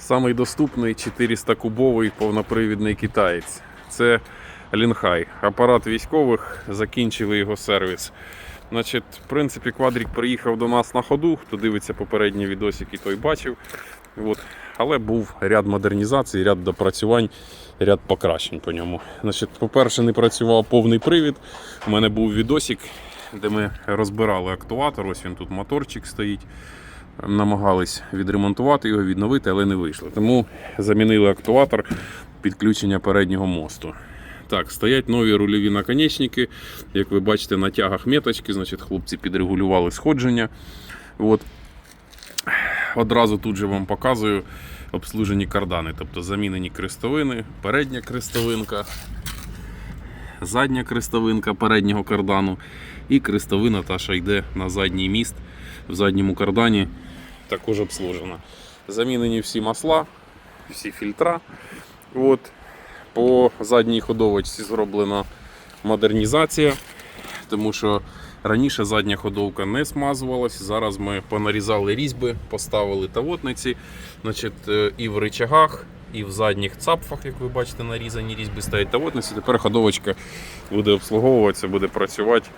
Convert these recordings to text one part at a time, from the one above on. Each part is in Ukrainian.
Самий доступний 400-кубовий повнопривідний китаєць. Це Лінхай. Апарат військових, закінчили його сервіс. Значить, в принципі, квадрік приїхав до нас на ходу. Хто дивиться попередні відосики, той бачив. От. Але був ряд модернізацій, ряд допрацювань, ряд покращень по ньому. Значить, по-перше, не працював повний привід. У мене був відосик, де ми розбирали актуатор. Ось він тут моторчик стоїть. Намагались відремонтувати його, відновити, але не вийшло. Тому замінили актуатор підключення переднього мосту. Так, стоять нові рульові наконечники. Як ви бачите, на тягах меточки, значить, хлопці підрегулювали сходження. От. Одразу тут же вам показую обслужені кардани, тобто замінені крестовини, передня крестовинка, задня крестовинка переднього кардану і крестовина та, що йде на задній міст в задньому кардані, також обслужена. Замінені всі масла, всі фільтра. От. По задній ходовочці зроблена модернізація, тому що раніше задня ходовка не смазувалась. Зараз ми понарізали різьби, поставили тавотниці. Значить, е, і в рычагах, і в задніх цапфах, як ви бачите, нарізані різьби стоять тавотниці. Тепер ходовочка буде обслуговуватися, буде працювати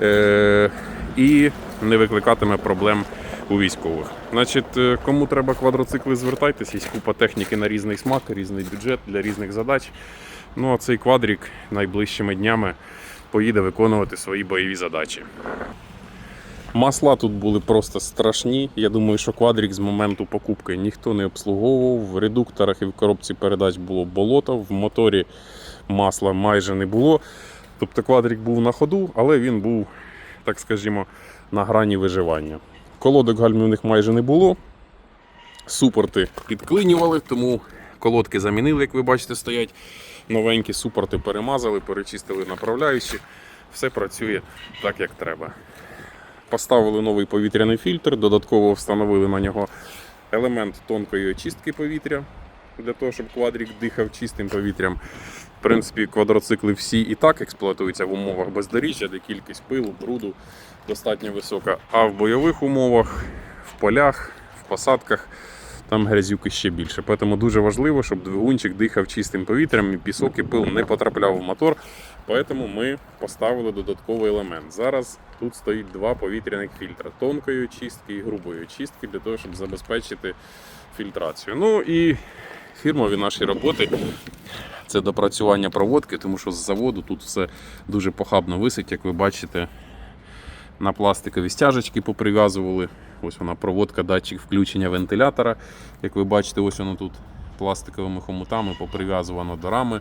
е- і не викликатиме проблем у військових. Значить, е, кому треба квадроцикли, звертайтесь, є купа техніки на різний смак, різний бюджет для різних задач. Ну а цей квадрік найближчими днями поїде виконувати свої бойові задачі. Масла тут були просто страшні. Я думаю, що квадрік з моменту покупки ніхто не обслуговував. В редукторах і в коробці передач було болото, в моторі масла майже не було. Тобто квадрік був на ходу, але він був, так скажімо, на грані виживання. Колодок гальмівних майже не було. Супорти підклинювали, тому колодки замінили, як ви бачите, стоять новенькі супорти перемазали, перечистили направляючі. Все працює так, як треба. Поставили новий повітряний фільтр, додатково встановили на нього елемент тонкої очистки повітря для того, щоб квадрік дихав чистим повітрям. В принципі, квадроцикли всі і так експлуатуються в умовах бездоріжжя, де кількість пилу, бруду достатньо висока. А в бойових умовах, в полях, в посадках там грязюки ще більше. Тому дуже важливо, щоб двигунчик дихав чистим повітрям і пісок і пил не потрапляв в мотор. Тому ми поставили додатковий елемент. Зараз тут стоїть два повітряних фільтра тонкої очистки і грубої очистки для того, щоб забезпечити фільтрацію. Ну і фірмові наші роботи це допрацювання проводки, тому що з заводу тут все дуже похабно висить, як ви бачите. На пластикові стяжечки поприв'язували. Ось вона проводка, датчик включення вентилятора. Як ви бачите, ось воно тут пластиковими хомутами поприв'язувано до рами.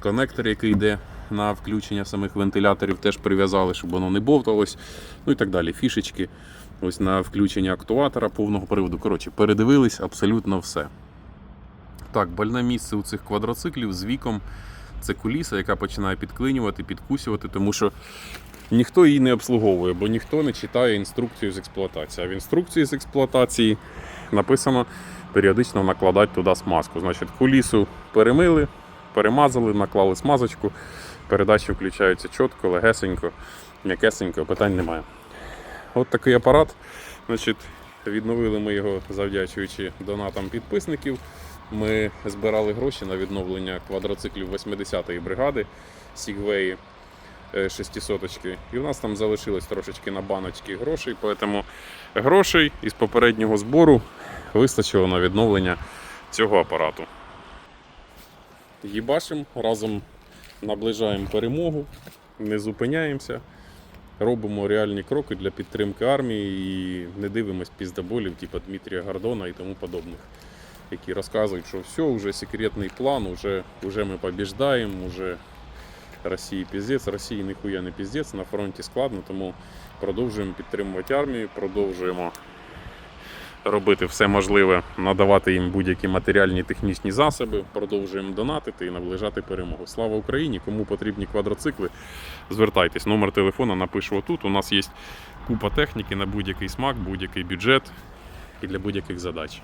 Коннектор, який йде на включення самих вентиляторів, теж прив'язали, щоб воно не бовталось. Ну і так далі. Фішечки ось на включення актуатора повного приводу. Коротше, передивились абсолютно все. Так, больне місце у цих квадроциклів з віком це куліса, яка починає підклинювати, підкусювати, тому що ніхто її не обслуговує, бо ніхто не читає інструкцію з експлуатації. А в інструкції з експлуатації написано періодично накладати туди смазку. Значить, кулісу перемили, перемазали, наклали смазочку, передачі включаються чітко, легесенько, м'якесенько, питань немає. От такий апарат. Значить, відновили ми його завдячуючи донатам підписників. Ми збирали гроші на відновлення квадроциклів 80-ї бригади Сігвеї 600 І в нас там залишилось трошечки на баночки грошей, тому грошей із попереднього збору вистачило на відновлення цього апарату. Їбашим, разом наближаємо перемогу, не зупиняємося, робимо реальні кроки для підтримки армії і не дивимось піздоболів, типу Дмитрія Гордона і тому подобних, які розказують, що все, вже секретний план, вже, вже ми побіждаємо, вже Росії піздець, Росії ніхуя не піздець, на фронті складно, тому продовжуємо підтримувати армію, продовжуємо робити все можливе, надавати їм будь-які матеріальні технічні засоби, продовжуємо донатити і наближати перемогу. Слава Україні! Кому потрібні квадроцикли, звертайтесь. Номер телефона напишу отут. У нас є купа техніки на будь-який смак, будь-який бюджет і для будь-яких задач.